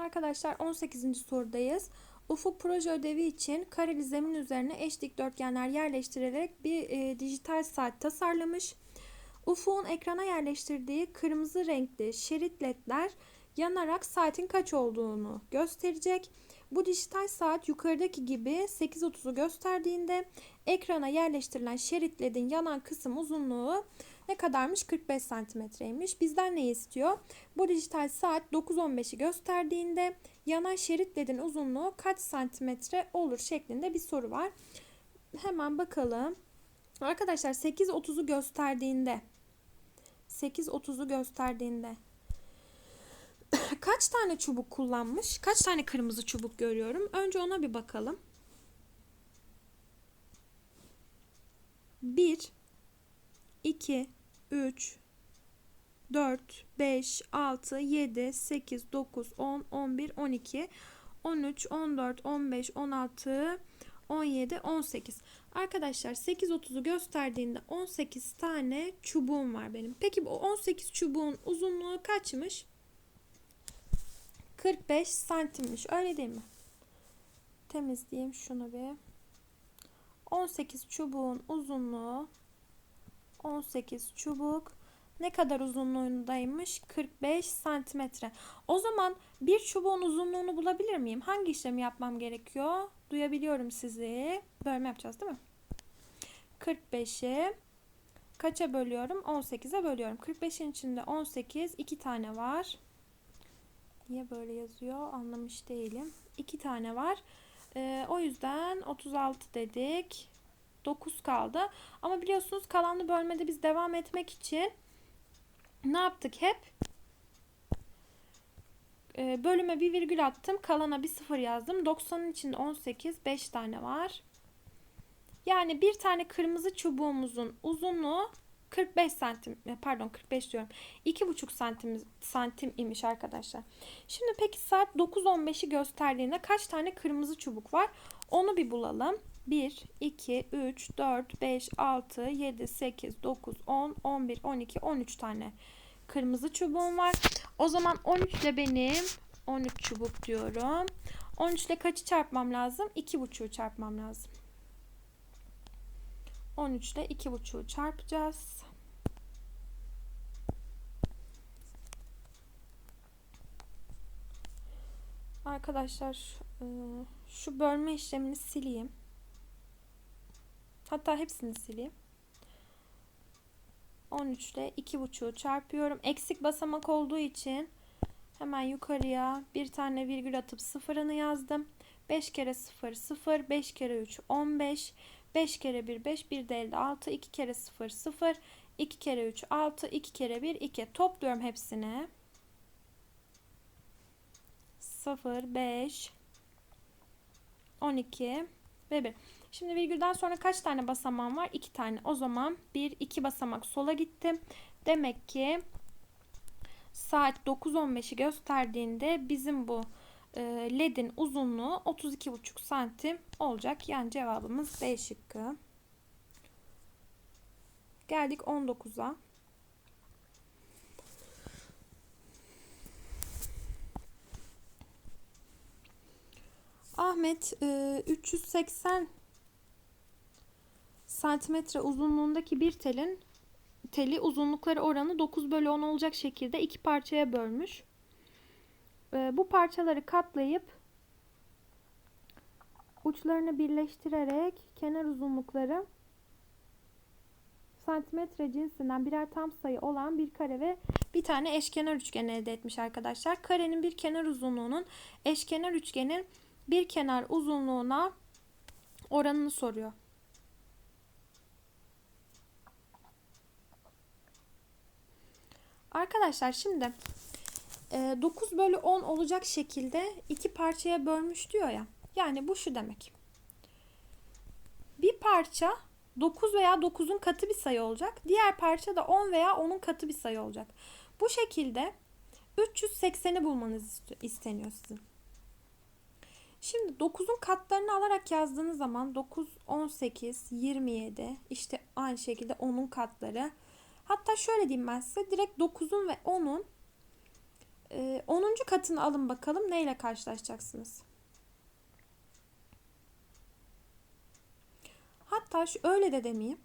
Arkadaşlar 18. sorudayız. Ufuk proje ödevi için kareli zemin üzerine eş dikdörtgenler yerleştirerek bir e, dijital saat tasarlamış. Ufuk'un ekrana yerleştirdiği kırmızı renkli şerit ledler yanarak saatin kaç olduğunu gösterecek. Bu dijital saat yukarıdaki gibi 8.30'u gösterdiğinde ekrana yerleştirilen şerit ledin yanan kısım uzunluğu ne kadarmış? 45 santimetreymiş. Bizden ne istiyor? Bu dijital saat 9.15'i gösterdiğinde yanan şerit ledin uzunluğu kaç santimetre olur şeklinde bir soru var. Hemen bakalım. Arkadaşlar 8.30'u gösterdiğinde 8.30'u gösterdiğinde kaç tane çubuk kullanmış? Kaç tane kırmızı çubuk görüyorum? Önce ona bir bakalım. 1 2 3 4 5 6 7 8 9 10 11 12 13 14 15 16 17 18 Arkadaşlar 8.30'u gösterdiğinde 18 tane çubuğum var benim. Peki bu 18 çubuğun uzunluğu kaçmış? 45 santimmiş. Öyle değil mi? Temizleyeyim şunu bir. 18 çubuğun uzunluğu 18 çubuk ne kadar uzunluğundaymış? 45 santimetre. O zaman bir çubuğun uzunluğunu bulabilir miyim? Hangi işlemi yapmam gerekiyor? Duyabiliyorum sizi. Bölme yapacağız değil mi? 45'i kaça bölüyorum? 18'e bölüyorum. 45'in içinde 18 iki tane var. Niye böyle yazıyor anlamış değilim. 2 tane var. Ee, o yüzden 36 dedik. 9 kaldı. Ama biliyorsunuz kalanlı bölmede biz devam etmek için ne yaptık hep? Ee, bölüme bir virgül attım. Kalana bir sıfır yazdım. 90'ın içinde 18. 5 tane var. Yani bir tane kırmızı çubuğumuzun uzunluğu 45 santim pardon 45 diyorum. 2,5 santim santim imiş arkadaşlar. Şimdi peki saat 9.15'i gösterdiğinde kaç tane kırmızı çubuk var? Onu bir bulalım. 1, 2, 3, 4, 5, 6, 7, 8, 9, 10, 11, 12, 13 tane kırmızı çubuğum var. O zaman 13 ile benim 13 çubuk diyorum. 13 ile kaçı çarpmam lazım? 2,5'u çarpmam lazım. 13 ile 2,5'u çarpacağız. Arkadaşlar şu bölme işlemini sileyim. Hatta hepsini sileyim. 13 ile 2,5'u çarpıyorum. Eksik basamak olduğu için hemen yukarıya bir tane virgül atıp sıfırını yazdım. 5 kere 0 0, 5 kere 3 15, 5 kere 1 5, 1 de elde 6, 2 kere 0 0, 2 kere 3 6, 2 kere 1 2. Topluyorum hepsini. 0, 5, 12 ve 1. Şimdi virgülden sonra kaç tane basamağım var? 2 tane. O zaman 1, 2 basamak sola gittim. Demek ki saat 9.15'i gösterdiğinde bizim bu e, ledin uzunluğu 32,5 santim olacak. Yani cevabımız B şıkkı. Geldik 19'a. Ahmet 380 santimetre uzunluğundaki bir telin teli uzunlukları oranı 9 bölü 10 olacak şekilde iki parçaya bölmüş. Bu parçaları katlayıp uçlarını birleştirerek kenar uzunlukları santimetre cinsinden birer tam sayı olan bir kare ve bir tane eşkenar üçgen elde etmiş arkadaşlar. Karenin bir kenar uzunluğunun eşkenar üçgenin bir kenar uzunluğuna oranını soruyor. Arkadaşlar şimdi 9 bölü 10 olacak şekilde iki parçaya bölmüş diyor ya. Yani bu şu demek. Bir parça 9 veya 9'un katı bir sayı olacak. Diğer parça da 10 veya 10'un katı bir sayı olacak. Bu şekilde 380'i bulmanız isteniyor sizin. Şimdi 9'un katlarını alarak yazdığınız zaman 9, 18, 27 işte aynı şekilde 10'un katları. Hatta şöyle diyeyim ben size direkt 9'un ve 10'un 10. katını alın bakalım neyle karşılaşacaksınız? Hatta şu öyle de demeyeyim.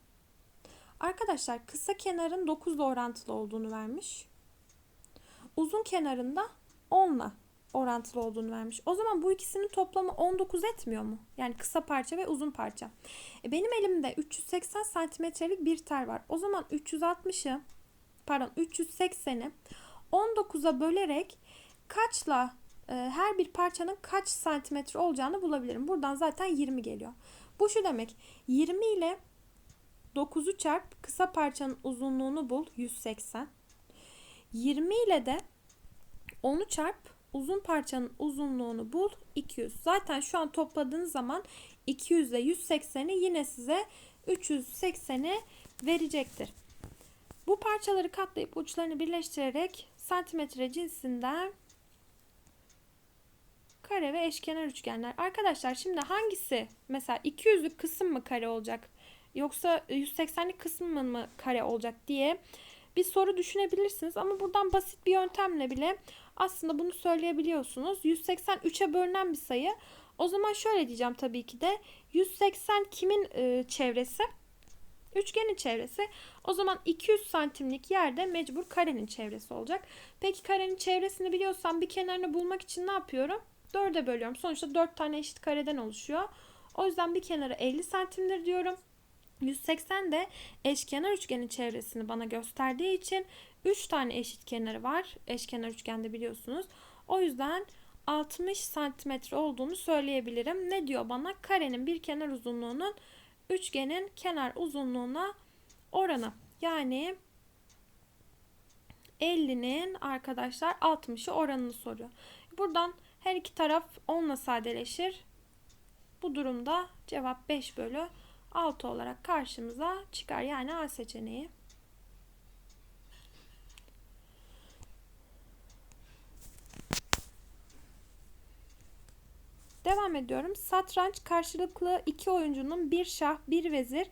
Arkadaşlar kısa kenarın 9 ile orantılı olduğunu vermiş. Uzun kenarında 10 ile orantılı olduğunu vermiş. O zaman bu ikisinin toplamı 19 etmiyor mu? Yani kısa parça ve uzun parça. E benim elimde 380 santimetrelik bir tel var. O zaman 360'ı pardon 380'i 19'a bölerek kaçla e, her bir parçanın kaç santimetre olacağını bulabilirim. Buradan zaten 20 geliyor. Bu şu demek 20 ile 9'u çarp kısa parçanın uzunluğunu bul 180. 20 ile de 10'u çarp uzun parçanın uzunluğunu bul 200. Zaten şu an topladığınız zaman 200 ile 180'i yine size 380'i verecektir. Bu parçaları katlayıp uçlarını birleştirerek santimetre cinsinden kare ve eşkenar üçgenler. Arkadaşlar şimdi hangisi mesela 200'lük kısım mı kare olacak yoksa 180'lik kısım mı kare olacak diye bir soru düşünebilirsiniz ama buradan basit bir yöntemle bile aslında bunu söyleyebiliyorsunuz. 180 3'e bölünen bir sayı. O zaman şöyle diyeceğim tabii ki de 180 kimin e, çevresi? Üçgenin çevresi. O zaman 200 santimlik yerde mecbur karenin çevresi olacak. Peki karenin çevresini biliyorsam bir kenarını bulmak için ne yapıyorum? 4'e bölüyorum. Sonuçta 4 tane eşit kareden oluşuyor. O yüzden bir kenarı 50 santimdir diyorum. 180 de eşkenar üçgenin çevresini bana gösterdiği için 3 tane eşit kenarı var. Eşkenar üçgende biliyorsunuz. O yüzden 60 santimetre olduğunu söyleyebilirim. Ne diyor bana? Karenin bir kenar uzunluğunun üçgenin kenar uzunluğuna oranı. Yani 50'nin arkadaşlar 60'ı oranını soruyor. Buradan her iki taraf 10 ile sadeleşir. Bu durumda cevap 5 bölü 6 olarak karşımıza çıkar. Yani A seçeneği. Devam ediyorum. Satranç karşılıklı iki oyuncunun bir şah, bir vezir,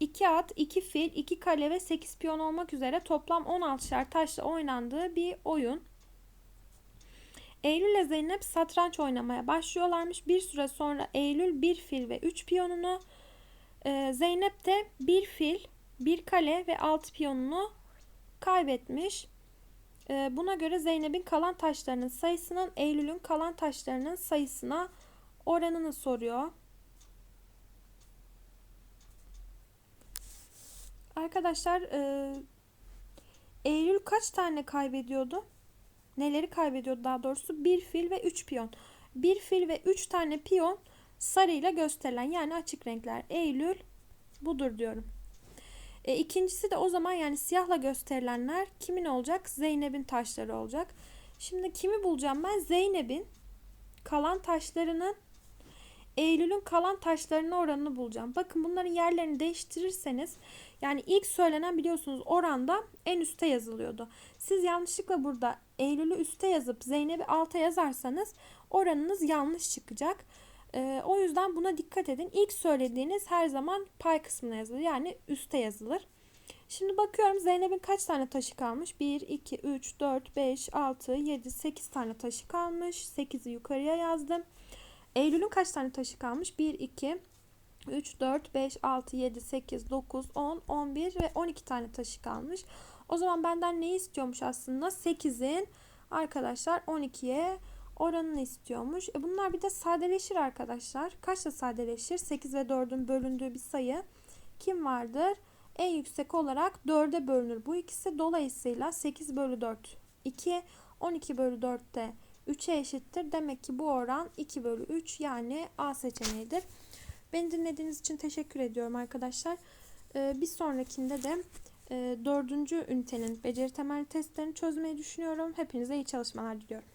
iki at, iki fil, iki kale ve 8 piyon olmak üzere toplam 16'şer taşla oynandığı bir oyun. Eylül ile Zeynep satranç oynamaya başlıyorlarmış. Bir süre sonra Eylül bir fil ve 3 piyonunu, e, Zeynep de bir fil, bir kale ve 6 piyonunu kaybetmiş. E, buna göre Zeynep'in kalan taşlarının sayısının Eylül'ün kalan taşlarının sayısına oranını soruyor. Arkadaşlar e, Eylül kaç tane kaybediyordu? Neleri kaybediyordu daha doğrusu? Bir fil ve üç piyon. Bir fil ve üç tane piyon sarıyla gösterilen yani açık renkler. Eylül budur diyorum. E, ikincisi de o zaman yani siyahla gösterilenler kimin olacak? Zeynep'in taşları olacak. Şimdi kimi bulacağım ben? Zeynep'in kalan taşlarının Eylül'ün kalan taşlarının oranını bulacağım. Bakın bunların yerlerini değiştirirseniz yani ilk söylenen biliyorsunuz oranda en üste yazılıyordu. Siz yanlışlıkla burada Eylül'ü üste yazıp Zeynep'i alta yazarsanız oranınız yanlış çıkacak. Ee, o yüzden buna dikkat edin. İlk söylediğiniz her zaman pay kısmına yazılır. Yani üste yazılır. Şimdi bakıyorum Zeynep'in kaç tane taşı kalmış? 1, 2, 3, 4, 5, 6, 7, 8 tane taşı kalmış. 8'i yukarıya yazdım. Eylül'ün kaç tane taşı kalmış? 1, 2, 3, 4, 5, 6, 7, 8, 9, 10, 11 ve 12 tane taşı kalmış. O zaman benden neyi istiyormuş aslında? 8'in arkadaşlar 12'ye oranını istiyormuş. E bunlar bir de sadeleşir arkadaşlar. Kaçla sadeleşir? 8 ve 4'ün bölündüğü bir sayı kim vardır? En yüksek olarak 4'e bölünür bu ikisi. Dolayısıyla 8 bölü 4 2, 12 bölü 4 de 3'e eşittir. Demek ki bu oran 2 bölü 3 yani A seçeneğidir. Beni dinlediğiniz için teşekkür ediyorum arkadaşlar. Ee, bir sonrakinde de e, dördüncü ünitenin beceri temelli testlerini çözmeyi düşünüyorum. Hepinize iyi çalışmalar diliyorum.